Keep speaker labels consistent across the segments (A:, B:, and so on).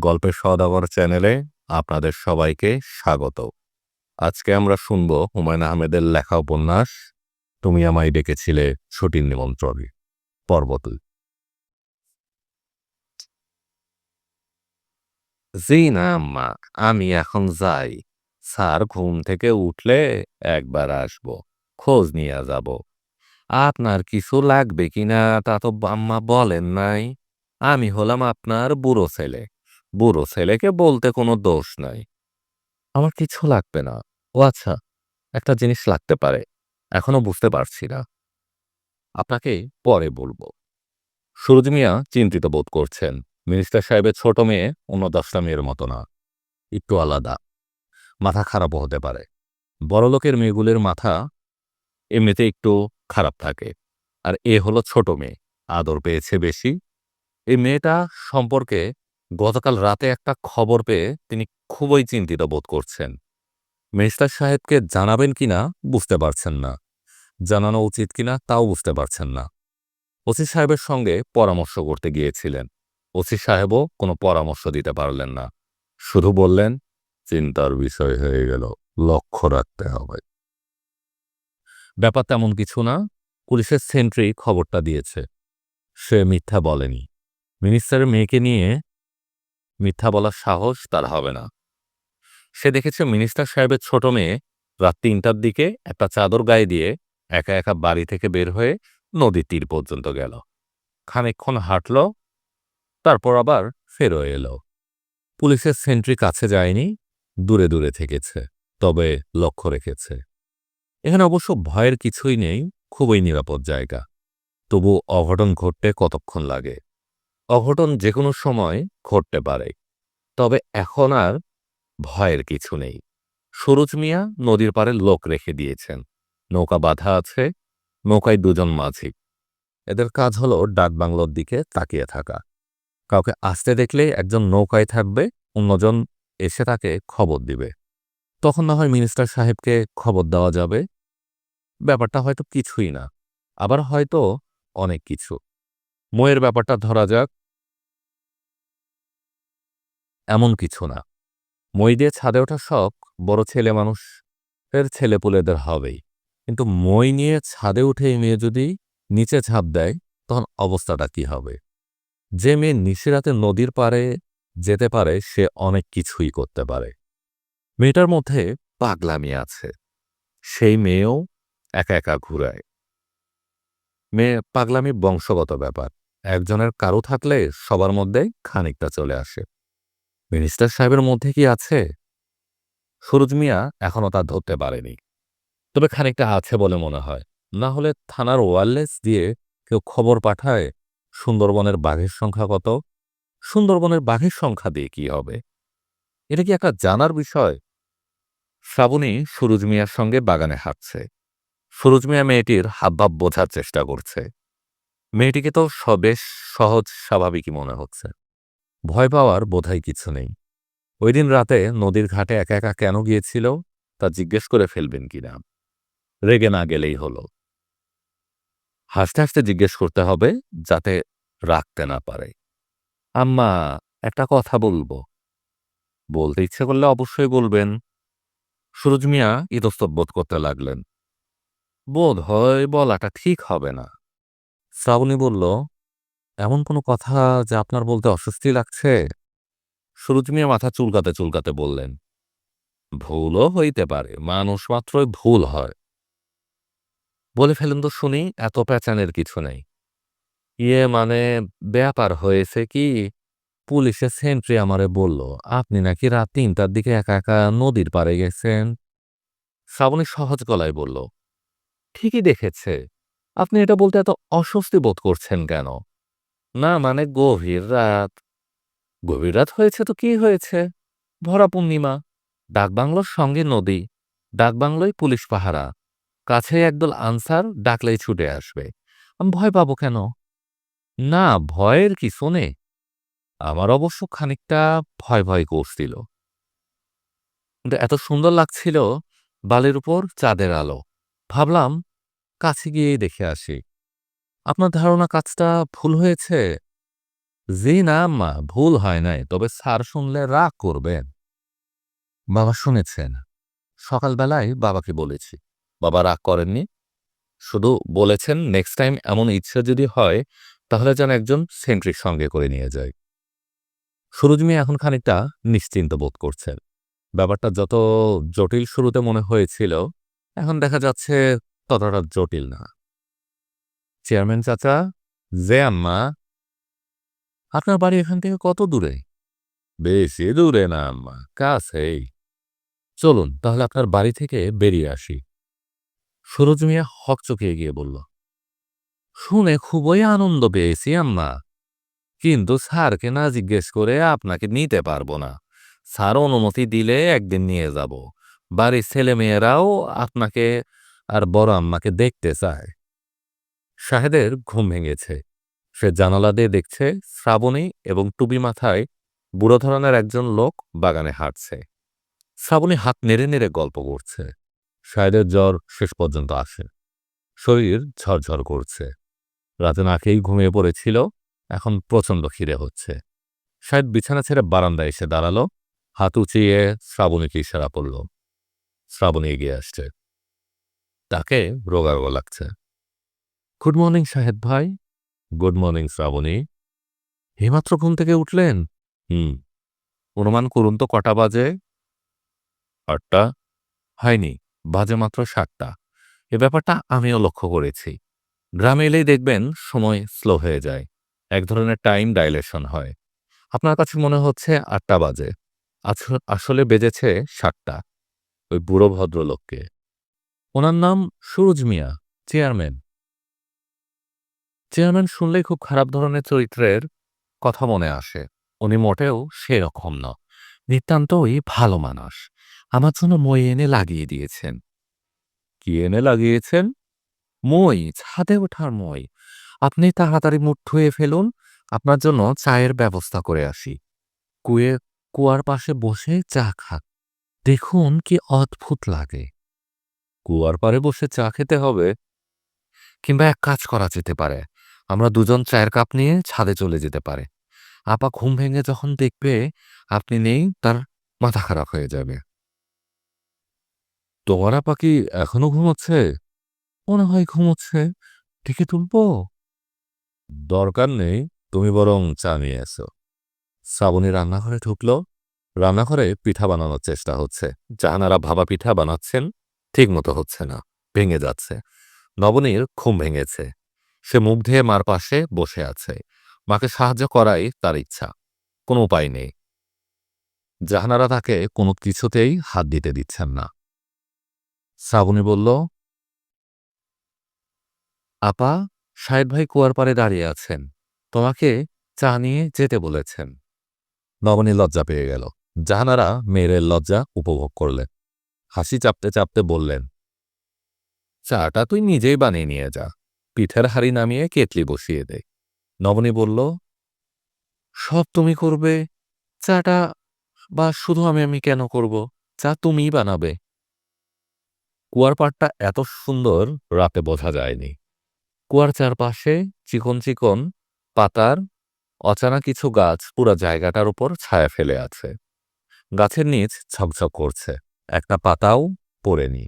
A: গল্পের সদাগর চ্যানেলে আপনাদের সবাইকে স্বাগত। আজকে আমরা শুনব হুমায়ুন আহমেদের লেখা উপন্যাস, তুমি আমায় ডেকেছিলে ছুটির নিমন্ত্রণে পর্বত। জি না, আম্মা, আমি এখন যাই। স্যার, ঘুম থেকে উঠলে একবার আসব, খোঁজ নিয়ে যাব। আপনার কিছু লাগবে কিনা তা তো আম্মা বলেন নাই। আমি হলাম আপনার বুড়ো ছেলে। বুড়ো ছেলেকে বলতে কোনো দোষ নাই। আমার কিছু লাগবে না। ও আচ্ছা একটা জিনিস লাগতে পারে। এখনও বুঝতে পারছি না। আপনাকে পরে বলব। সুরজ মিয়া চিন্তিত বোধ করছেন। মিনিস্টার সাহেবের ছোট মেয়ে অন্য দশটা মেয়ের মতো না। একটু আলাদা। মাথা খারাপও হতে পারে। বড়লোকের মেয়েগুলির মাথা এমনিতে একটু খারাপ থাকে। আর এ হলো ছোট মেয়ে। আদর পেয়েছে বেশি। এই মেয়েটা সম্পর্কে গতকাল রাতে একটা খবর পেয়ে তিনি খুবই চিন্তিত বোধ করছেন। মিনিস্টার সাহেবকে জানাবেন কিনা বুঝতে পারছেন না। জানানো উচিত কিনা তাও বুঝতে পারছেন না। ওসি সাহেবের সঙ্গে পরামর্শ করতে গিয়েছিলেন। ওসি সাহেবও কোনো পরামর্শ দিতে পারলেন না। শুধু বললেন, চিন্তার বিষয় হয়ে গেল, লক্ষ্য রাখতে হবে। ব্যাপার তেমন কিছু না, পুলিশের সেন্ট্রি খবরটা দিয়েছে। সে মিথ্যা বলেনি। মিনিস্টারের মেয়েকে নিয়ে মিথ্যা বলার সাহস তার হবে না। সে দেখেছে মিনিস্টার সাহেবের ছোট মেয়ে রাত তিনটার দিকে একটা চাদর গায়ে দিয়ে একা একা বাড়ি থেকে বের হয়ে নদীর তীর পর্যন্ত গেল। খানিকক্ষণ হাঁটল, তারপর আবার ফেরো এলো। পুলিশের সেন্ট্রি কাছে যায়নি, দূরে দূরে থেকেছে, তবে লক্ষ্য রেখেছে। এখানে অবশ্য ভয়ের কিছুই নেই, খুবই নিরাপদ জায়গা। তবু অঘটন ঘটতে কতক্ষণ লাগে? অঘটন যে কোনো সময় ঘটতে পারে। তবে এখন আর ভয়ের কিছু নেই। সুরজ মিয়া নদীর পাড়ে লোক রেখে দিয়েছেন। নৌকা বাঁধা আছে, নৌকায় দুজন মাঝি। এদের কাজ হলো ডাক বাংলোর দিকে তাকিয়ে থাকা। কাউকে আসতে দেখলে একজন নৌকায় থাকবে, অন্যজন এসে তাকে খবর দিবে। তখন না হয় মিনিস্টার সাহেবকে খবর দেওয়া যাবে। ব্যাপারটা হয়তো কিছুই না। আবার হয়তো অনেক কিছু। ময়ের ব্যাপারটা ধরা যাক। এমন কিছু না। মই দিয়ে ছাদে ওঠা শখ বড় ছেলে মানুষের ছেলেপুলেদের হবেই। কিন্তু মই নিয়ে ছাদে উঠে মেয়ে যদি নিচে ঝাঁপ দেয়, তখন অবস্থাটা কি হবে? যে মেয়ে নিশিরাতে নদীর পারে যেতে পারে, সে অনেক কিছুই করতে পারে। মেয়েটার মধ্যে পাগলামি আছে। সেই মেয়েও একা একা ঘুরায়। মেয়ে পাগলামি বংশগত ব্যাপার। একজনের কারও থাকলে সবার মধ্যেই খানিকটা চলে আসে। মিনিস্টার সাহেবের মধ্যে কি আছে? সুরজ মিয়া এখনও তা ধরতে পারেনি। তবে খানিকটা আছে বলে মনে হয়। না হলে থানার ওয়ারলেস দিয়ে কেউ খবর পাঠায় সুন্দরবনের বাঘের সংখ্যা কত? সুন্দরবনের বাঘের সংখ্যা দিয়ে কি হবে? এটা কি একটা জানার বিষয়? শ্রাবণী সুরজ মিয়ার সঙ্গে বাগানে হাঁটছে। সুরজ মিয়া মেয়েটির হাবভাব বোঝার চেষ্টা করছে। মেয়েটিকে তো বেশ সহজ স্বাভাবিকই মনে হচ্ছে। ভয় পাওয়ার বোধহয় কিছু নেই। ওই দিন রাতে নদীর ঘাটে একা একা কেন গিয়েছিল, তা জিজ্ঞেস করে ফেলবেন কিনা। রেগে না গেলেই হলো। হাসতে হাসতে জিজ্ঞেস করতে হবে, যাতে রাখতে না পারে। আম্মা, একটা কথা বলব। বলতে ইচ্ছে করলে অবশ্যই বলবেন। সুরজ মিয়া বোধ করতে লাগলেন। বোধ হয় বলাটা ঠিক হবে না। শ্রাবণী বলল এমন কোনো কথা যা আপনার বলতে অস্বস্তি লাগছে? সুরজ মিয়া মাথা চুলকাতে চুলকাতে বললেন ভুলও হইতে পারে মানুষ মাত্রই ভুল হয়। বলে ফেলেন তো শুনি এত প্যাচানের কিছু নেই। ইয়ে মানে ব্যাপার হয়েছে কি পুলিশের সেন্ট্রি আমারে বলল আপনি নাকি রাত তিনটার দিকে একা একা নদীর পাড়ে গেছেন? শ্রাবণী সহজ গলায় বলল ঠিকই দেখেছে। আপনি এটা বলতে এত অস্বস্তি বোধ করছেন কেন? না মানে গভীর রাত। গভীর রাত হয়েছে তো কি হয়েছে? ভরা পূর্ণিমা, ডাকবাংলোর সঙ্গে নদী, ডাকবাংলোয় পুলিশ পাহারা। কাছে একদল আনসার ডাকলেই ছুটে আসবে। আমি ভয় পাবো কেন? না, ভয়ের কি শোনে আমার অবশ্য খানিকটা ভয় ভয় করছিল। এত সুন্দর লাগছিল, বালির উপর চাঁদের আলো। ভাবলাম, কাছে গিয়েই দেখে আসি। আপনার ধারণা কাজটা ভুল হয়েছে? জি না, আম্মা, ভুল হয় নাই, তবে স্যার শুনলে রাগ করবেন। বাবা শুনেছেন। সকালবেলায় বাবাকে বলেছি। বাবা রাগ করেননি। শুধু বলেছেন নেক্সট টাইম এমন ইচ্ছা যদি হয়, তাহলে যেন একজন সেন্ট্রিক সঙ্গে করে নিয়ে যায়। সুরজ মিয়া এখন খানিকটা নিশ্চিন্ত বোধ করছেন। ব্যাপারটা যত জটিল শুরুতে মনে হয়েছিল এখন দেখা যাচ্ছে ততটা জটিল না। চেয়ারম্যান চাচা জে আম্মা, আপনার বাড়ি এখান থেকে কত দূরে? বেশি দূরে না, আম্মা, কাছেই। চলুন, তাহলে আপনার বাড়ি থেকে বেরিয়ে আসি। সুরজ মিয়া হকচকিয়ে গিয়ে বলল, শুনে খুবই আনন্দ পেয়েছি, আম্মা। কিন্তু স্যারকে না জিজ্ঞেস করে আপনাকে নিতে পারব না। স্যার অনুমতি দিলে একদিন নিয়ে যাব। বাড়ির ছেলে মেয়েরাও আপনাকে আর বড় আম্মাকে দেখতে চায়। শাহেদের ঘুম ভেঙেছে। সে জানালা দিয়ে দেখছে শ্রাবণী এবং টুপি মাথায় বুড়ো ধরনের একজন লোক বাগানে হাঁটছে। শ্রাবণী হাত নেড়ে নেড়ে গল্প করছে। শাহেদের জ্বর শেষ পর্যন্ত আসে। শরীর ঝরঝর করছে। রাতে নাকেই ঘুমিয়ে পড়েছিল, এখন প্রচণ্ড খিরে হচ্ছে। শায়দ বিছানা ছেড়ে বারান্দায় এসে দাঁড়াল, হাত উঁচিয়ে শ্রাবণীকে ইশারা পড়ল শ্রাবণী এগিয়ে আসছে। তাকে রোগারোগা লাগছে। গুড মর্নিং শাহেদ ভাই। Good morning Srabani. এইমাত্র ঘুম থেকে উঠলেন? হুম। অনুমান করুন তো কটা বাজে? আটটা? হয়নি, বাজে মাত্র সাতটা। এ ব্যাপারটা আমিও লক্ষ্য করেছি। গ্রামে এলেই দেখবেন সময় স্লো হয়ে যায়। এক ধরনের টাইম ডাইলেশন হয়। আপনার কাছে মনে হচ্ছে আটটা বাজে। আসলে বেজেছে সাতটা। ওই বুড়ো ভদ্রলোককে। ওনার নাম সুরজ মিয়া, চেয়ারম্যান। চেয়ারম্যান শুনলেই খুব খারাপ ধরনের চরিত্রের কথা মনে আসে। উনি মোটেও সেরকম ন। নিতান্তই ভালো মানুষ। আমার জন্য মই এনে লাগিয়ে দিয়েছেন। কি এনে লাগিয়েছেন? মই, ছাদে ওঠার মই। আপনি তাড়াতাড়ি মুঠ ধুয়ে ফেলুন, আপনার জন্য চায়ের ব্যবস্থা করে আসি। কুয়ে কুয়ার পাশে বসে চা খাক দেখুন কি অদ্ভুত লাগে। কুয়ার পাড়ে বসে চা খেতে হবে। কিংবা এক কাজ করা যেতে পারে। আমরা দুজন চায়ের কাপ নিয়ে ছাদে চলে যেতে পারে। আপা ঘুম ভেঙে যখন দেখবে আপনি নেই তার মাথা খারাপ হয়ে যাবে। তোমার আপা কি এখনও ঘুমোচ্ছে? মনে হয় ঘুমোচ্ছে। ডেকে তুলব? দরকার নেই তুমি বরং চা নিয়ে এসো। শ্রাবণী রান্নাঘরে ঢুকলো। রান্নাঘরে পিঠা বানানোর চেষ্টা হচ্ছে। জাহানারা ভাবা পিঠা বানাচ্ছেন ঠিক মতো হচ্ছে না, ভেঙে যাচ্ছে। নবনীর ঘুম ভেঙেছে। সে মুখ ধেয়ে মার পাশে বসে আছে। মাকে সাহায্য করাই তার ইচ্ছা। কোনো উপায় নেই। জাহানারা তাকে কোনো কিছুতেই হাত দিতে দিচ্ছেন না। শ্রাবণী বলল, আপা সাহেব ভাই কুয়ার পাড়ে দাঁড়িয়ে আছেন। তোমাকে চা নিয়ে যেতে বলেছেন। নবনী লজ্জা পেয়ে গেল। জাহানারা মেয়ের লজ্জা উপভোগ করলেন হাসি চাপতে চাপতে বললেন, চাটা তুই নিজেই বানিয়ে নিয়ে যা। পিঠের হাড়ি নামিয়ে কেটলি বসিয়ে দে। নবনী বলল, সব তুমি করবে। চাটা বা শুধু আমি আমি কেন করব? চা তুমিই বানাবে। কুয়ার পাড়টা এত সুন্দর, রাতে বোঝা যায়নি। কুয়ার চারপাশে চিকন চিকন পাতার অচানা কিছু গাছ পুরা জায়গাটার উপর ছায়া ফেলে আছে। গাছের নিচ ছকছক করছে। একটা পাতাও পড়েনি।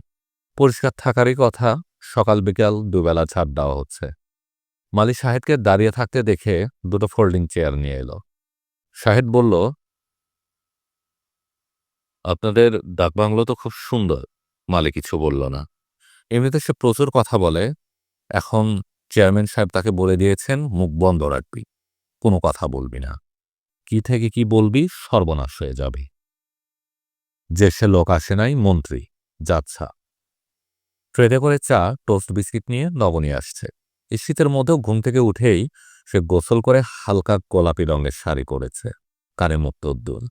A: পরিষ্কার থাকারই কথা, সকাল বিকাল দুবেলা ছাড় দেওয়া হচ্ছে। মালি শাহেদকে দাঁড়িয়ে থাকতে দেখে দুটো ফোল্ডিং চেয়ার নিয়ে এলো। শাহেদ বলল, আপনাদের ডাকবাংলো তো খুব সুন্দর। মালি কিছু বলল না। এমনিতে সে প্রচুর কথা বলে। এখন চেয়ারম্যান সাহেব তাকে বলে দিয়েছেন, মুখ বন্ধ রাখবি। কোনো কথা বলবি না। কি থেকে কি বলবি, সর্বনাশ হয়ে যাবে। যে লোক আসে নাই, মন্ত্রী, যাচ্ছা। ট্রেডে করে চা, টোস্ট বিস্কিট নিয়ে নবনী আসছে। শীতের মধ্যেও ঘুম থেকে উঠেই সে গোসল করে হালকা গোলাপি রঙের শাড়ি পরেছে, কানে মুক্ত উদ্দুল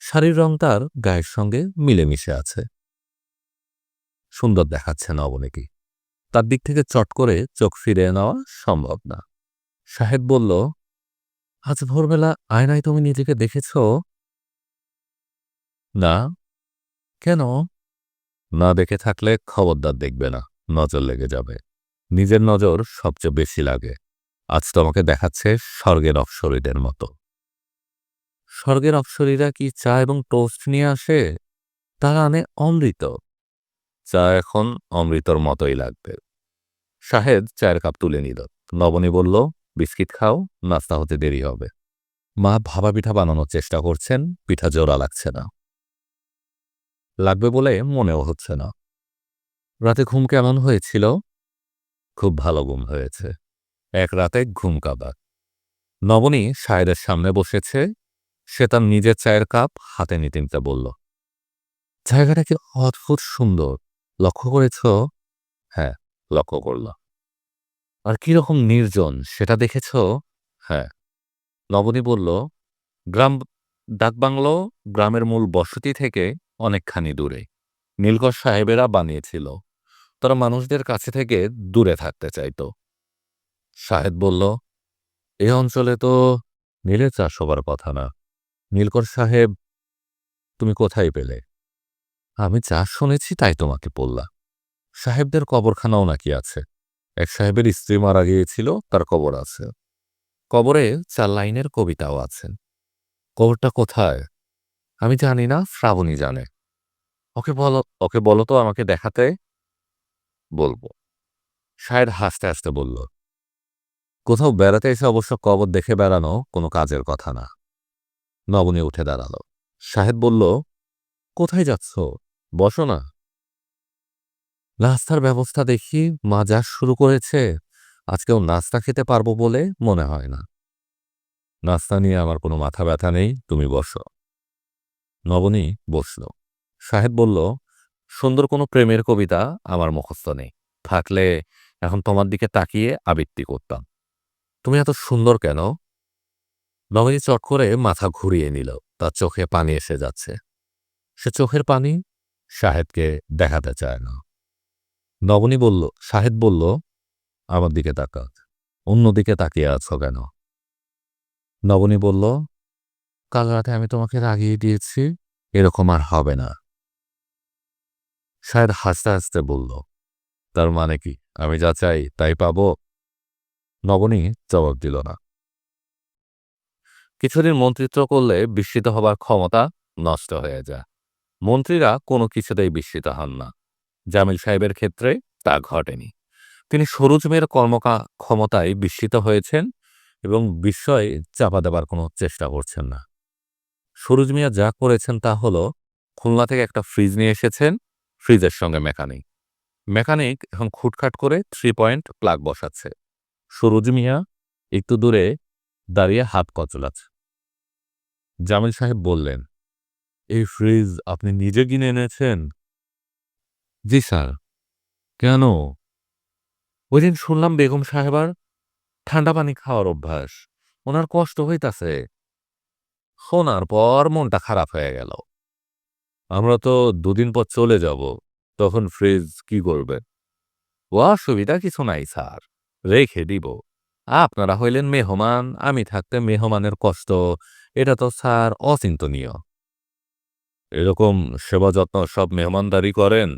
A: শাড়ির রং তার গায়ের সঙ্গে মিলেমিশে আছে। সুন্দর দেখাচ্ছে নবনীকে। তার দিক থেকে চট করে চোখ ফিরিয়ে নেওয়া সম্ভব না। সাহেব বলল, আজ ভোরবেলা আয়নায় তুমি নিজেকে দেখেছ? না। কেন? না দেখে থাকলে খবরদার দেখবে না নজর লেগে যাবে। নিজের নজর সবচেয়ে বেশি লাগে। আজ তোমাকে দেখাচ্ছে স্বর্গের অপসরীদের মতো। স্বর্গের অপ্সরীরা কি চা এবং টোস্ট নিয়ে আসে? তারা আনে অমৃত। চা এখন অমৃতর মতোই লাগবে। শাহেদ চায়ের কাপ তুলে নিল। নবনী বলল বিস্কিট খাও নাস্তা হতে দেরি হবে। মা ভাবা পিঠা বানানোর চেষ্টা করছেন পিঠা জোড়া লাগছে না। লাগবে বলে মনেও হচ্ছে না। রাতে ঘুম কেমন হয়েছিল? খুব ভালো ঘুম হয়েছে। এক রাতে ঘুম কাবা নবনী শায়েদের সামনে বসেছে। সে তার নিজের চায়ের কাপ হাতে নিতে নিতে বলল, জায়গাটা কি অদ্ভুত সুন্দর। লক্ষ্য করেছ? হ্যাঁ লক্ষ্য করল আর কীরকম নির্জন, সেটা দেখেছ? হ্যাঁ। নবনী বলল, গ্রাম, ডাকবাংলো, গ্রামের মূল বসতি থেকে অনেকখানি দূরে। নীলকর সাহেবেরা বানিয়েছিল। তারা মানুষদের কাছে থেকে দূরে থাকতে চাইত। সাহেব বলল, এ অঞ্চলে তো নীলের চাষ হবার কথা না। নীলকর সাহেব, তুমি কোথায় পেলে? আমি চাষ শুনেছি, তাই তোমাকে বললাম। সাহেবদের কবরখানাও নাকি আছে। এক সাহেবের স্ত্রী মারা গিয়েছিল, তার কবর আছে। কবরে চার লাইনের কবিতাও আছেন। কবরটা কোথায়? আমি জানি না, শ্রাবণী জানে। ওকে বলো ওকে বলো তো আমাকে দেখাতে। বলব। শায়ের হাসতে হাসতে বলল, কোথাও বেড়াতে এসে অবশ্য কবর দেখে বেড়ানো কোনো কাজের কথা না। নবনী উঠে দাঁড়াল। সাহেব বলল, কোথায় যাচ্ছ? বসো না। নাস্তার ব্যবস্থা দেখি মা যা শুরু করেছে। আজকেও নাস্তা খেতে পারব বলে মনে হয় না। নাস্তা নিয়ে আমার কোনো মাথা ব্যথা নেই, তুমি বসো। নবনী বসল। সাহেব বলল, সুন্দর কোনো প্রেমের কবিতা আমার মুখস্থ নেই। থাকলে এখন তোমার দিকে তাকিয়ে আবৃত্তি করতাম। তুমি এত সুন্দর কেন? নবনী চট করে মাথা ঘুরিয়ে নিল। তার চোখে পানি এসে যাচ্ছে। সে চোখের পানি শাহেদকে দেখাতে চায় না। নবনী বলল শাহেদ বলল, আমার দিকে তাকাত অন্যদিকে তাকিয়ে আছো কেন? নবনী বলল কাল রাতে আমি তোমাকে রাগিয়ে দিয়েছি, এরকম আর হবে না। শাহেদ হাসতে হাসতে বলল, তার মানে কি? আমি যা চাই তাই পাব? নবনী জবাব দিল না। কিছুদিন মন্ত্রিত্ব করলে বিস্মিত হবার ক্ষমতা নষ্ট হয়ে যায়। মন্ত্রীরা কোনো কিছুতেই বিস্মিত হন না। জামিল সাহেবের ক্ষেত্রে তা ঘটেনি। তিনি সরুজ মেয়ের কর্মকা, ক্ষমতায় বিস্মিত হয়েছেন এবং বিস্ময়ে চাপা দেবার কোনো চেষ্টা করছেন না। সরুজ মিয়া যা করেছেন তা হল খুলনা থেকে একটা ফ্রিজ নিয়ে এসেছেন, ফ্রিজের সঙ্গে মেকানিক। মেকানিক এখন খুটখাট করে থ্রি পয়েন্ট প্লাগ বসাচ্ছে। সরুজ মিয়া একটু দূরে দাঁড়িয়ে হাত কচলাচ্ছে। জামিল সাহেব বললেন, এই ফ্রিজ আপনি নিজে কিনে এনেছেন? জি স্যার। কেন? ওই দিন শুনলাম বেগম সাহেবার ঠান্ডা পানি খাওয়ার অভ্যাস। ওনার কষ্ট হইতাছে। শোনার পর মনটা খারাপ হয়ে গেল। আমরা তো দুদিন পর চলে যাব, তখন ফ্রিজ কি করবেন? ও অসুবিধা কিছু নাই, স্যার। রেখে দিব। আপনারা হইলেন মেহমান, আমি থাকতে মেহমানের কষ্ট, এটা তো স্যার অচিন্তনীয়। এরকম সেবা যত্ন সব মেহমানদারি করেন?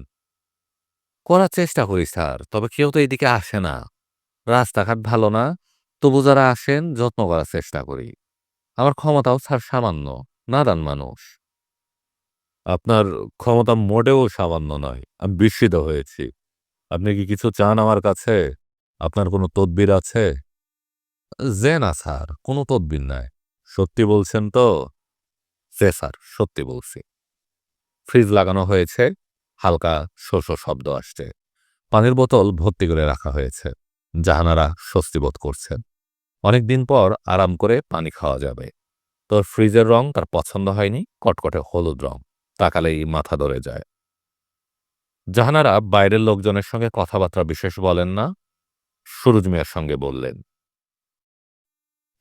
A: করার চেষ্টা করি, স্যার, তবে কেউ তো এদিকে আসে না। রাস্তাঘাট ভালো না, তবু যারা আসেন, যত্ন করার চেষ্টা করি। আমার ক্ষমতাও স্যার সামান্য নাদান মানুষ। আপনার ক্ষমতা মোটেও সামান্য নয় আমি বিস্মিত হয়েছি। আপনি কি কিছু চান আমার কাছে? আপনার কোনো তদবির আছে? যে না স্যার কোনো তদবির নাই। সত্যি বলছেন তো? যে স্যার সত্যি বলছি। ফ্রিজ লাগানো হয়েছে হালকা শোষ শব্দ আসছে। পানির বোতল ভর্তি করে রাখা হয়েছে। জাহানারা স্বস্তি বোধ করছেন অনেকদিন পর আরাম করে পানি খাওয়া যাবে। তোর ফ্রিজের রং তার পছন্দ হয়নি, কটকটে হলুদ রং, তাকালেই মাথা ধরে যায়। জাহানারা বাইরের লোকজনের সঙ্গে কথাবার্তা বিশেষ বলেন না, সুরুজ মিয়ার সঙ্গে বললেন।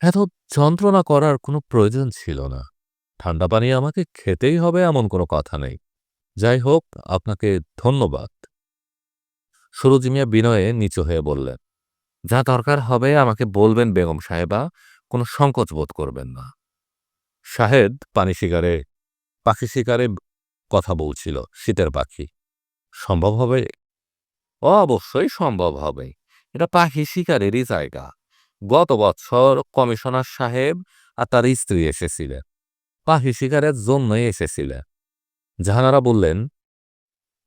A: এত যন্ত্রণা করার কোনো প্রয়োজন ছিল না। ঠান্ডা পানি আমাকে খেতেই হবে এমন কোনো কথা নেই। যাই হোক, আপনাকে ধন্যবাদ। সুরজ মিয়া বিনয়ে নিচু হয়ে বললেন। যা দরকার হবে আমাকে বলবেন বেগম সাহেবা, কোনো সংকোচ বোধ করবেন না। শাহেদ পানি শিকারে, পাখি শিকারে কথা বলছিল, শীতের পাখি। সম্ভব হবে? অবশ্যই সম্ভব হবে। এটা পাখি শিকারেরই জায়গা। গত বছর কমিশনার সাহেব আর তার স্ত্রী এসেছিলেন। পাখি শিকারের জন্যই এসেছিলেন। জাহানারা বললেন,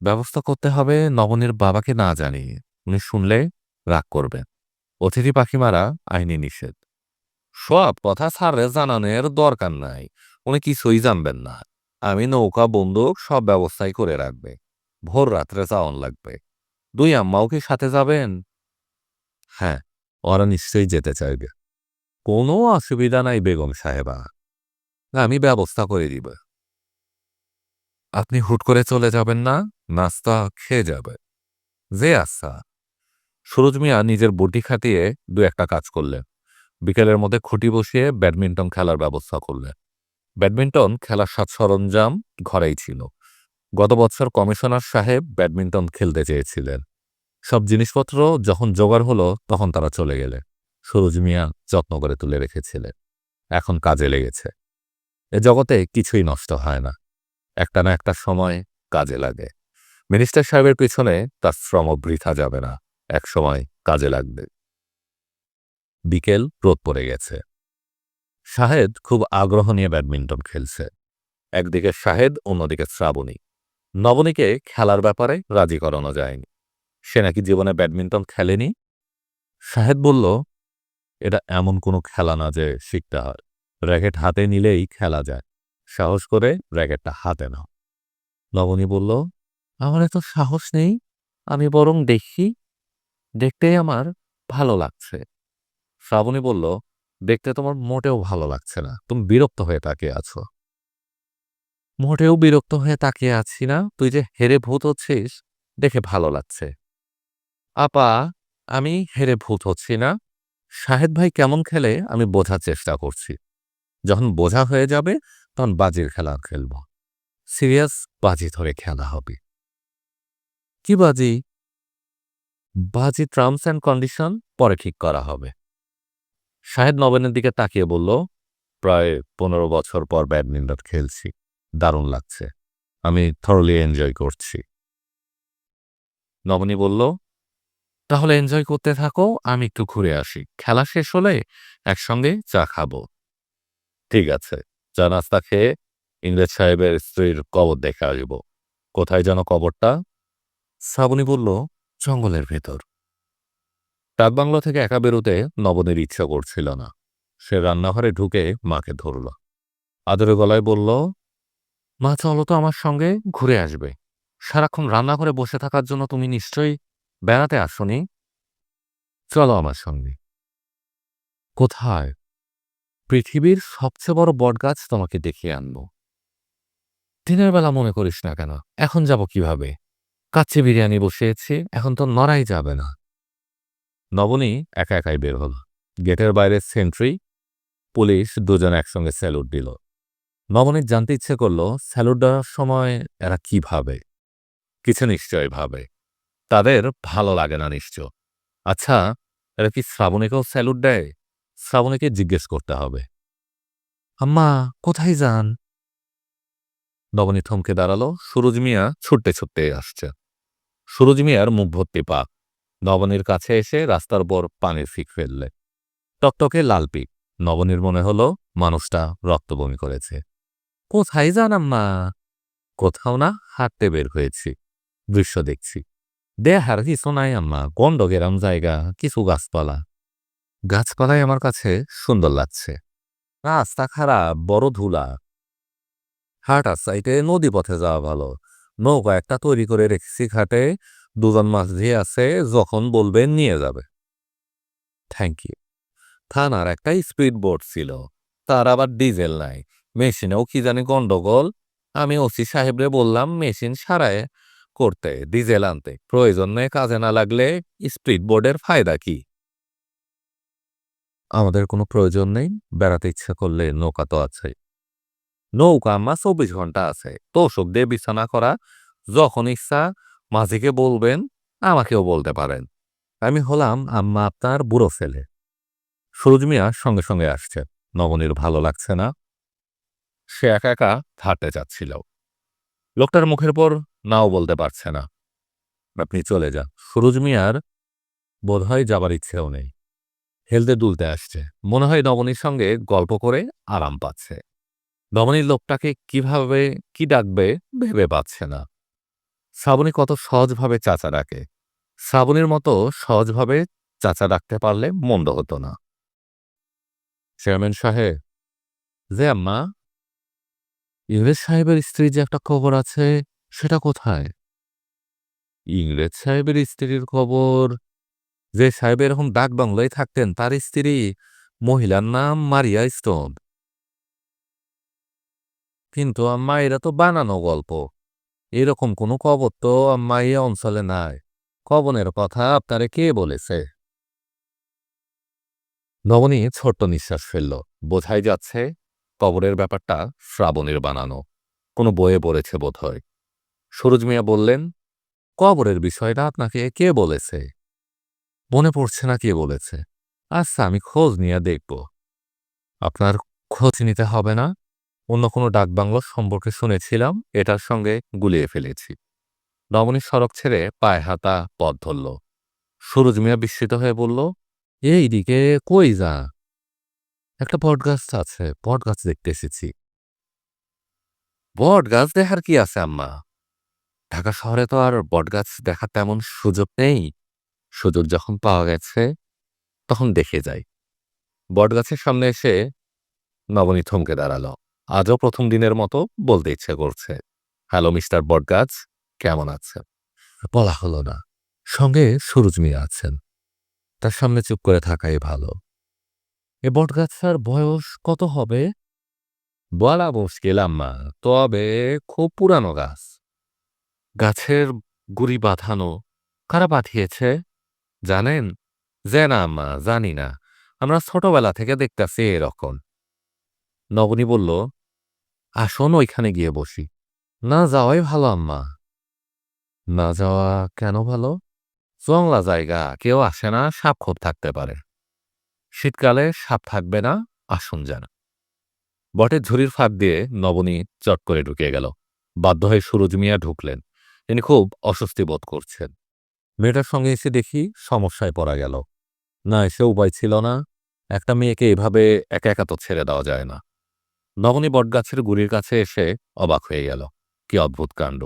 A: ব্যবস্থা করতে হবে নবনীর বাবাকে না জানিয়ে। উনি শুনলে রাগ করবেন। অতিথি পাখি মারা আইনি নিষেধ। সব কথা স্যারে জানানোর দরকার নাই, উনি কিছুই জানবেন না। আমি নৌকা, বন্দুক সব ব্যবস্থাই করে রাখবে। ভোর রাত্রে যাওয়ান লাগবে। দুই আম্মাও কি সাথে যাবেন? হ্যাঁ ওরা নিশ্চয়ই যেতে চাইবে। কোনো অসুবিধা নাই বেগম সাহেবা। আমি ব্যবস্থা করে দিব। আপনি হুট করে চলে যাবেন না? নাস্তা খেয়ে যাবে। যে আচ্ছা। সুরজ মিয়া নিজের বুটি খাটিয়ে দু একটা কাজ করলেন। বিকেলের মধ্যে খুঁটি বসিয়ে ব্যাডমিন্টন খেলার ব্যবস্থা করলেন। ব্যাডমিন্টন খেলার সাজ সরঞ্জাম ঘরেই ছিল। গত বছর কমিশনার সাহেব ব্যাডমিন্টন খেলতে চেয়েছিলেন। সব জিনিসপত্র যখন জোগাড় হলো, তখন তারা চলে গেলে। সুরজ মিয়া যত্ন করে তুলে রেখেছিলেন। এখন কাজে লেগেছে। এ জগতে কিছুই নষ্ট হয় না। একটা না একটা সময় কাজে লাগে। মিনিস্টার সাহেবের পিছনে তার শ্রম বৃথা যাবে না। এক সময় কাজে লাগবে। বিকেল রোদ পড়ে গেছে। শাহেদ খুব আগ্রহ নিয়ে ব্যাডমিন্টন খেলছে। একদিকে শাহেদ, অন্যদিকে শ্রাবণী। নবনীকে খেলার ব্যাপারে রাজি করানো যায়নি। সে নাকি জীবনে ব্যাডমিন্টন খেলেনি? শাহেদ বলল, এটা এমন কোনো খেলা না যে শিখতে হয়। র্যাকেট হাতে নিলেই খেলা যায়। সাহস করে র্যাকেটটা হাতে নাও। নবনী বলল, আমার এত সাহস নেই। আমি বরং দেখি দেখতেই আমার ভালো লাগছে। শ্রাবণী বলল, দেখতে তোমার মোটেও ভালো লাগছে না। তুমি বিরক্ত হয়ে তাকিয়ে আছো। মোটেও বিরক্ত হয়ে তাকিয়ে আছি না। তুই যে হেরে ভূত হচ্ছিস, দেখে ভালো লাগছে। আপা, আমি হেরে ভূত হচ্ছি না। শাহেদ ভাই কেমন খেলে আমি বোঝার চেষ্টা করছি। যখন বোঝা হয়ে যাবে, তখন বাজির খেলা খেলব। সিরিয়াস বাজি ধরে খেলা হবে। কি বাজি? বাজি টার্মস অ্যান্ড কন্ডিশন পরে ঠিক করা হবে। শাহেদ নবেনের দিকে তাকিয়ে বলল, প্রায় পনেরো বছর পর ব্যাডমিন্টন খেলছি। দারুণ লাগছে। আমি থরলি এনজয় করছি। নবনী বলল, তাহলে এনজয় করতে থাকো, আমি একটু ঘুরে আসি। খেলা শেষ হলে একসঙ্গে চা খাব। ঠিক আছে। চা নাস্তা খেয়ে ইংরেজ সাহেবের স্ত্রীর কবর দেখে আসব। কোথায় যেন কবরটা? শ্রাবণী বলল জঙ্গলের ভেতর। ডাকবাংলো থেকে একা বেরোতে নবনের ইচ্ছা করছিল না। সে রান্নাঘরে ঢুকে মাকে ধরল। আদরে গলায় বলল, মা, চলো তো আমার সঙ্গে ঘুরে আসবে। সারাক্ষণ রান্নাঘরে বসে থাকার জন্য তুমি নিশ্চয়ই বেড়াতে আসনি। চলো আমার সঙ্গে। কোথায়? পৃথিবীর সবচেয়ে বড় বটগাছ তোমাকে দেখিয়ে আনব। দিনের বেলা মনে করিস না কেন, এখন যাব কীভাবে? কাচ্চি বিরিয়ানি বসিয়েছি, এখন তো নড়াই যাবে না। নবনী একা একাই বের হল। গেটের বাইরে সেন্ট্রি, পুলিশ দুজন একসঙ্গে স্যালুট দিল। নবনীর জানতে ইচ্ছে করল, স্যালুট দেওয়ার সময় এরা কি ভাবে? কিছু নিশ্চয় ভাবে। তাদের ভালো লাগে না নিশ্চয়। আচ্ছা এরা কি শ্রাবণীকেও স্যালুট দেয়? শ্রাবণীকে জিজ্ঞেস করতে হবে। আম্মা, কোথায় যান? নবনী থমকে দাঁড়াল, সুরজ মিয়া ছুটতে ছুটতে আসছে। সুরজ মিয়ার মুখ ভর্তি পা নবনীর কাছে এসে রাস্তার উপর পানির ফিক ফেললে। টকটকে লাল পিক। নবনীর মনে হলো মানুষটা রক্তবমি করেছে। কোথায় যান আম্মা? কোথাও না হাঁটতে বের হয়েছি। দৃশ্য দেখছি। দেহার কিছু নাই আম্মা। গন্ড গেরাম জায়গা, কিছু গাছপালা। গাছপালাই আমার কাছে সুন্দর লাগছে। রাস্তা খারাপ, বড় ধুলা। হাটার সাইডে নদী পথে যাওয়া ভালো। নৌকা একটা তৈরি করে রেখেছি ঘাটে দুজন মাছ দিয়ে আছে, যখন বলবেন নিয়ে যাবে। থ্যাংক ইউ থানার একটা স্পিড বোট ছিল, তার আবার ডিজেল নাই, মেশিনেও কি জানি গন্ডগোল। আমি ওসি সাহেবরে বললাম, মেশিন সারায় করতে ডিজেল আনতে, প্রয়োজন কাজে না লাগলে স্পিড বোর্ডের ফায়দা কি? আমাদের কোনো প্রয়োজন নেই, বেড়াতে ইচ্ছা করলে নৌকা তো আছে নৌকা আম্মা চব্বিশ ঘণ্টা আছে। তোষক দিয়ে বিছানা করা, যখন ইচ্ছা মাঝিকে বলবেন, আমাকেও বলতে পারেন। আমি হলাম আম্মা আপনার বুড়ো ছেলে। সুরজ মিয়া সঙ্গে সঙ্গে আসছে নবনীর ভালো লাগছে না। সে একা একা হাঁটতে যাচ্ছিল। লোকটার মুখের পর নাও বলতে পারছে না। আপনি চলে যান। সুরজ মিয়ার বোধহয় যাবার ইচ্ছেও নেই। হেলতে দুলতে আসছে। মনে হয় নবনীর সঙ্গে গল্প করে আরাম পাচ্ছে। দমনীর লোকটাকে কীভাবে, কি ডাকবে ভেবে পাচ্ছে না। শ্রাবণী কত সহজভাবে চাচা ডাকে। শ্রাবণীর মতো সহজভাবে চাচা ডাকতে পারলে মন্দ হতো না। চেয়ারম্যান সাহেব, যে আম্মা, ইংরেজ সাহেবের স্ত্রীর যে একটা খবর আছে, সেটা কোথায়? ইংরেজ সাহেবের স্ত্রীর খবর, যে সাহেব এরকম ডাক বাংলায় থাকতেন, তার স্ত্রী মহিলার নাম মারিয়া স্টোন। কিন্তু আম্মা এরা তো বানানো গল্প। এরকম কোনো কবর তো আম্মা এই অঞ্চলে নাই। কবনের কথা আপনারে কে বলেছে? নবনী ছোট্ট নিঃশ্বাস ফেলল। বোঝাই যাচ্ছে কবরের ব্যাপারটা শ্রাবণের বানানো। কোনো বইয়ে পড়েছে বোধহয়। সুরজ মিয়া বললেন কবরের বিষয়টা আপনাকে কে বলেছে? মনে পড়ছে না কে বলেছে। আচ্ছা আমি খোঁজ নিয়ে দেখব। আপনার খোঁজ নিতে হবে না? অন্য কোনো ডাকবাংলো সম্পর্কে শুনেছিলাম, এটার সঙ্গে গুলিয়ে ফেলেছি। রমণী সড়ক ছেড়ে পায়ে হাতা পথ ধরল। সুরজ মিয়া বিস্মিত হয়ে বলল, এই দিকে কই যা? একটা বট গাছ আছে বট গাছ দেখতে এসেছি। বট গাছ দেখার কি আছে আম্মা? ঢাকা শহরে তো আর বট গাছ দেখার তেমন সুযোগ নেই। সুযোগ যখন পাওয়া গেছে, তখন দেখে যাই। বট গাছের সামনে এসে নবনী থমকে দাঁড়াল। আজও প্রথম দিনের মতো বলতে ইচ্ছে করছে। হ্যালো মিস্টার বটগাছ কেমন আছেন? বলা হলো না। সঙ্গে সুরজ মিয়া আছেন। তার সামনে চুপ করে থাকাই ভালো। এ বটগাছটার বয়স কত হবে? বলা মুশকিল আম্মা। তবে খুব পুরানো গাছ। গাছের গুড়ি বাঁধানো কারা পাঠিয়েছে? জানেন? যে না আম্মা জানি না। আমরা ছোটবেলা থেকে দেখতেছি এরকম। নবনী বলল আসুন ওইখানে গিয়ে বসি। না যাওয়াই ভালো, আম্মা। না যাওয়া কেন ভালো? জংলা জায়গা, কেউ আসে না, সাপ খোপ থাকতে পারে। শীতকালে সাপ থাকবে না, আসুন যেন। বটের ঝুড়ির ফাঁক দিয়ে নবনী চট করে ঢুকে গেল। বাধ্য হয়ে সুরজ মিয়া ঢুকলেন। তিনি খুব অস্বস্তি বোধ করছেন। মেয়েটার সঙ্গে এসে দেখি সমস্যায় পড়া গেল। না, এসে উপায় ছিল না। একটা মেয়েকে এভাবে একা একা তো ছেড়ে দেওয়া যায় না। নবনী বটগাছের গুড়ির কাছে এসে অবাক হয়ে গেল। কি অদ্ভুত কাণ্ড।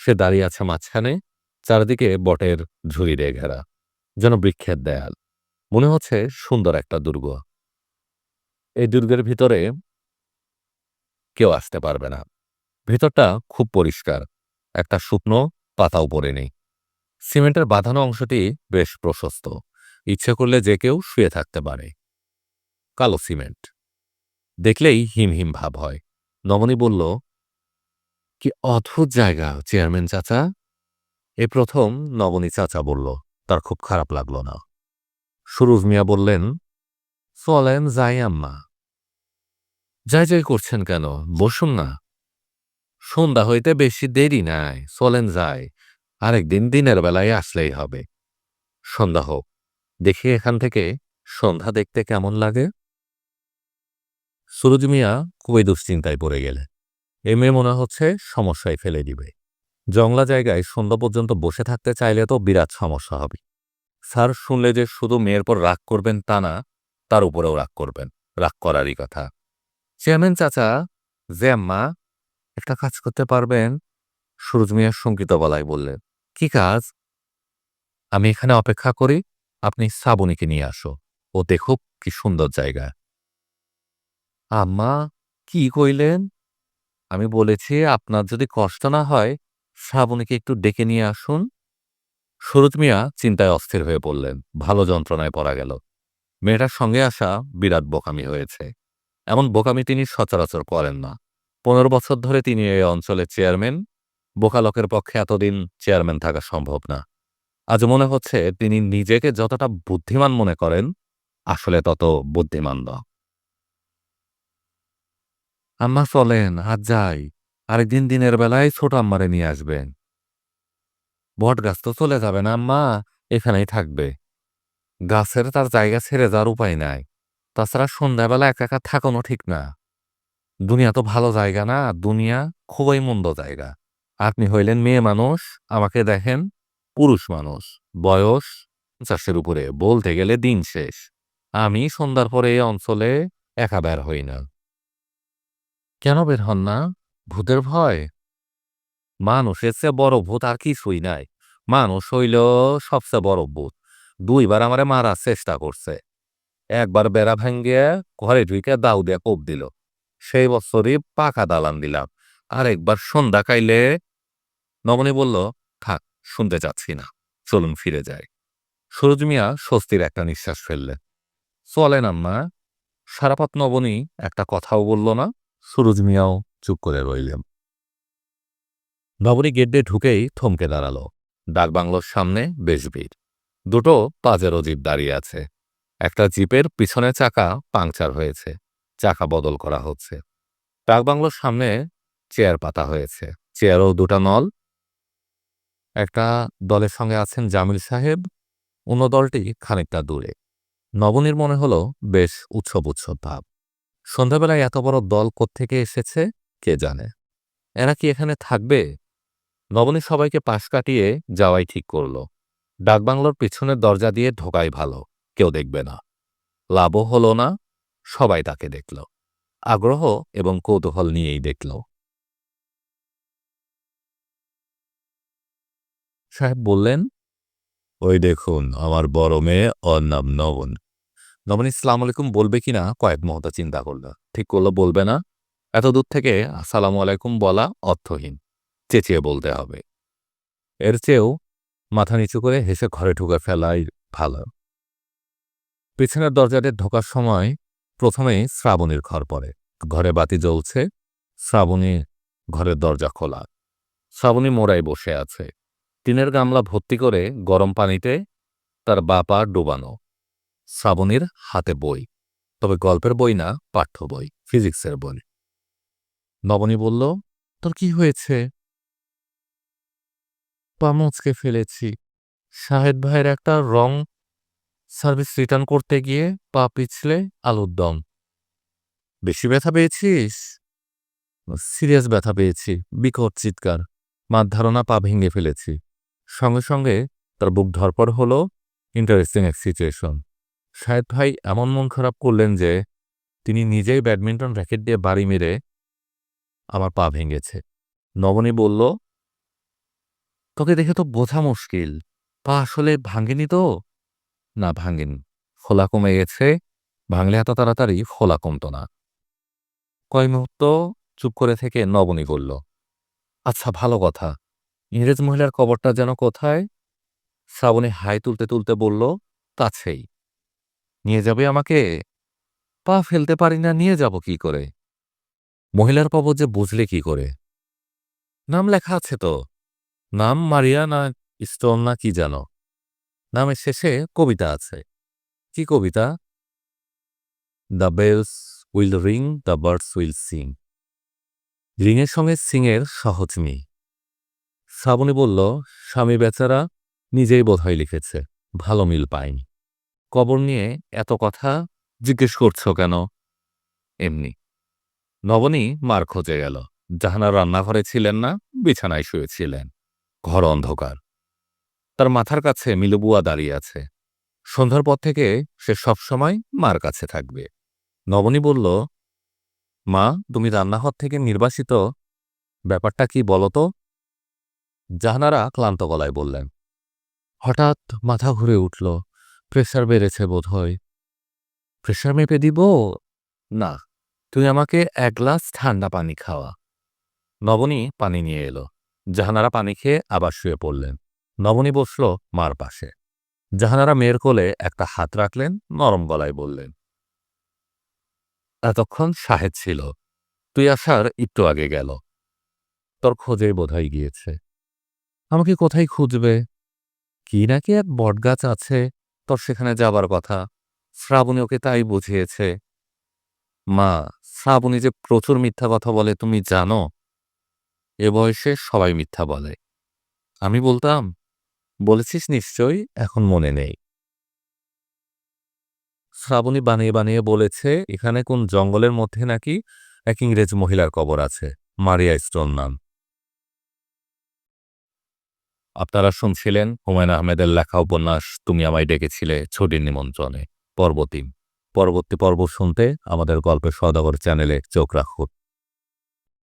A: সে দাঁড়িয়ে আছে মাঝখানে, চারদিকে বটের ঝুড়ি দিয়ে ঘেরা, যেন বৃক্ষের দেয়াল। মনে হচ্ছে সুন্দর একটা দুর্গ। এই দুর্গের ভিতরে কেউ আসতে পারবে না। ভিতরটা খুব পরিষ্কার, একটা শুকনো পাতাও পড়ে নেই। সিমেন্টের বাঁধানো অংশটি বেশ প্রশস্ত। ইচ্ছে করলে যে কেউ শুয়ে থাকতে পারে। কালো সিমেন্ট। দেখলেই হিম হিম ভাব হয়। নমনী বলল, কি অদ্ভুত জায়গা, চেয়ারম্যান চাচা। এ প্রথম নবনী চাচা বলল, তার খুব খারাপ লাগল না। সুরুজ মিয়া বললেন, চলেন যাই আম্মা। যাই যাই করছেন কেন? বসুন না। সন্ধ্যা হইতে বেশি দেরি নাই, চলেন যাই। আরেকদিন দিনের বেলায় আসলেই হবে। সন্ধ্যা হোক, দেখি এখান থেকে সন্ধ্যা দেখতে কেমন লাগে? সুরজ মিয়া খুবই দুশ্চিন্তায় পড়ে গেলে এ মেয়ে মনে হচ্ছে সমস্যায় ফেলে দিবে। জংলা জায়গায় সন্ধ্যা পর্যন্ত বসে থাকতে চাইলে তো বিরাট সমস্যা হবে। স্যার, শুনলে যে শুধু মেয়ের পর রাগ করবেন তা না, তার উপরেও রাগ করবেন। রাগ করারই কথা। চেয়ারম্যান চাচা যে আম্মা একটা কাজ করতে পারবেন? সুরজ মিয়া শঙ্কিত বলায় বললেন, কি কাজ? আমি এখানে অপেক্ষা করি। আপনি শ্রাবণীকে নিয়ে আসো। ও দেখুক কি সুন্দর জায়গা। আম্মা, কি কইলেন? আমি বলেছি, আপনার যদি কষ্ট না হয়, শ্রাবণীকে একটু ডেকে নিয়ে আসুন। সুরজ মিয়া চিন্তায় অস্থির হয়ে পড়লেন। ভালো যন্ত্রণায় পড়া গেল। মেয়েটার সঙ্গে আসা বিরাট বোকামি হয়েছে। এমন বোকামি তিনি সচরাচর করেন না। পনেরো বছর ধরে তিনি এই অঞ্চলের চেয়ারম্যান। বোকালকের পক্ষে এতদিন চেয়ারম্যান থাকা সম্ভব না। আজ মনে হচ্ছে তিনি নিজেকে যতটা বুদ্ধিমান মনে করেন, আসলে তত বুদ্ধিমান ন আম্মা চলেন, আজ যাই। আরেকদিন দিনের বেলায় ছোট আম্মারে নিয়ে আসবেন। বট গাছ তো চলে যাবে না আম্মা, এখানেই থাকবে। গাছের তার জায়গা ছেড়ে যাওয়ার উপায় নাই। তাছাড়া সন্ধ্যাবেলা একা একা থাকানো ঠিক না। দুনিয়া তো ভালো জায়গা না, দুনিয়া খুবই মন্দ জায়গা। আপনি হইলেন মেয়ে মানুষ, আমাকে দেখেন পুরুষ মানুষ। বয়স চাষের উপরে, বলতে গেলে দিন শেষ। আমি সন্ধ্যার পরে এই অঞ্চলে একা বের হই না। কেন বের হন না? ভূতের ভয়? মানুষের চেয়ে বড় ভূত আর কিছুই নাই। মানুষ হইল সবচেয়ে বড় ভূত। দুইবার আমারে মারার চেষ্টা করছে। একবার বেড়া ভাঙ্গিয়া ঘরে ঢুকে দাউ দিয়ে কোপ দিল। সেই বছরই পাকা দালান দিলাম। আর একবার সন্ধ্যা কাইলে নবনী বলল, থাক, শুনতে চাচ্ছি না। চলুন ফিরে যাই। সুরজ মিয়া স্বস্তির একটা নিঃশ্বাস ফেললেন। চলেন আম্মা। সারাপাত নবনী একটা কথাও বলল না। সুরজ মিয়াও চুপ করে রইলেন। নবনী গেট দিয়ে ঢুকেই থমকে দাঁড়াল। ডাকবাংলোর সামনে বেশ ভিড়। দুটো পাজেরো জিপ দাঁড়িয়ে আছে। একটা জিপের পিছনে চাকা পাংচার হয়েছে। চাকা বদল করা হচ্ছে। ডাকবাংলোর সামনে চেয়ার পাতা হয়েছে। চেয়ারও দুটা নল। একটা দলের সঙ্গে আছেন জামিল সাহেব। অন্য দলটি খানিকটা দূরে। নবনীর মনে হলো বেশ উৎসব উৎসব ভাব। সন্ধ্যাবেলায় এত বড় দল কোত্থেকে এসেছে, কে জানে? এরা কি এখানে থাকবে? নবনী সবাইকে পাশ কাটিয়ে যাওয়াই ঠিক করল। ডাকবাংলোর পিছনের দরজা দিয়ে ঢোকাই ভালো, কেউ দেখবে না। লাভও হলো না, সবাই তাকে দেখল। আগ্রহ এবং কৌতূহল নিয়েই দেখল। সাহেব বললেন, ওই দেখুন, আমার বড় মেয়ে ওর নাম নবন। নবন ইসলাম আলাইকুম বলবে কিনা কয়েক মুহূর্ত চিন্তা করল। ঠিক করল, বলবে না। এত দূর থেকে আসসালামু আলাইকুম বলা অর্থহীন। চেঁচিয়ে বলতে হবে। এর চেয়েও মাথা নিচু করে হেসে ঘরে ঢুকে ফেলাই ভালো। পিছনের দরজাতে ঢোকার সময় প্রথমেই শ্রাবণীর ঘর পড়ে। ঘরে বাতি জ্বলছে। শ্রাবণী ঘরের দরজা খোলা। শ্রাবণী মোড়ায় বসে আছে। টিনের গামলা ভর্তি করে গরম পানিতে তার বাপা ডোবানো। শ্রাবণীর হাতে বই। তবে গল্পের বই না, পাঠ্য বই, ফিজিক্সের বই। নবনী বলল, তোর কি হয়েছে? পা মুচকে ফেলেছি। শাহেদ ভাইয়ের একটা রং সার্ভিস রিটার্ন করতে গিয়ে পা পিছলে আলুর দম। বেশি ব্যথা পেয়েছিস? সিরিয়াস ব্যথা পেয়েছি, বিকট চিৎকার। মার ধারণা পা ভেঙে ফেলেছি। সঙ্গে সঙ্গে তার বুক ধরপর হলো ইন্টারেস্টিং এক সিচুয়েশন শাহেদ ভাই এমন মন খারাপ করলেন যে, তিনি নিজেই ব্যাডমিন্টন র্যাকেট দিয়ে বাড়ি মেরে আমার পা ভেঙেছে। নবনী বলল, তোকে দেখে তো বোঝা মুশকিল। পা আসলে ভাঙেনি তো? না, ভাঙেনি। ফোলা কমে গেছে। ভাঙলে এত তাড়াতাড়ি ফোলা কমত না। কয় মুহূর্ত চুপ করে থেকে নবনী বলল আচ্ছা ভালো কথা। ইংরেজ মহিলার কবরটা যেন কোথায়? শ্রাবণী হাই তুলতে তুলতে বলল কাছেই নিয়ে যাবে আমাকে? পা ফেলতে পারি না, নিয়ে যাব কি করে? মহিলার কবর যে বুঝলে কি করে? নাম লেখা আছে তো। নাম মারিয়া না স্টোন না কি জানো? নামের শেষে কবিতা আছে। কি কবিতা? The bells will ring, the birds will sing. রিংয়ের সঙ্গে সিংয়ের সহজ মি। শ্রাবণী বলল, স্বামী বেচারা নিজেই বোধহয় লিখেছে, ভালো মিল পায়নি। কবর নিয়ে এত কথা জিজ্ঞেস করছ কেন? এমনি। নবনী মার খোঁজে গেল। জাহানার রান্নাঘরে ছিলেন না, বিছানায় শুয়েছিলেন। ঘর অন্ধকার। তার মাথার কাছে মিলুবুয়া দাঁড়িয়ে আছে। সন্ধ্যার পর থেকে সে সবসময় মার কাছে থাকবে। নবনী বলল, মা, তুমি রান্নাঘর থেকে নির্বাসিত। ব্যাপারটা কি বলো তো? জাহানারা ক্লান্ত গলায় বললেন, হঠাৎ মাথা ঘুরে উঠল। প্রেশার বেড়েছে বোধ হয় প্রেশার মেপে দিব? না। তুই আমাকে এক গ্লাস ঠান্ডা পানি খাওয়া। নবনী পানি নিয়ে এলো। জাহানারা পানি খেয়ে আবার শুয়ে পড়লেন। নবনী বসল মার পাশে। জাহানারা মেয়ের কোলে একটা হাত রাখলেন, নরম গলায় বললেন, এতক্ষণ শাহেদ ছিল। তুই আসার একটু আগে গেল। তোর খোঁজেই বোধহয় গিয়েছে। আমাকে কোথায় খুঁজবে? কি নাকি এক বটগাছ আছে? তোর সেখানে যাবার কথা। শ্রাবণী ওকে তাই বুঝিয়েছে। মা, শ্রাবণী যে প্রচুর মিথ্যা কথা বলে, তুমি জানো? এ বয়সে সবাই মিথ্যা বলে। আমি বলতাম, বলেছিস নিশ্চয়ই, এখন মনে নেই। শ্রাবণী বানিয়ে বানিয়ে বলেছে, এখানে কোন জঙ্গলের মধ্যে নাকি এক ইংরেজ মহিলার কবর আছে, মারিয়া স্টোন নাম। আপনারা শুনছিলেন হুমায়ুন আহমেদের লেখা উপন্যাস, তুমি আমায় ডেকেছিলে ছুটির নিমন্ত্রণে। পর্ব তিন পরবর্তী পর্ব শুনতে আমাদের গল্পের সদাগর চ্যানেলে চোখ রাখুন।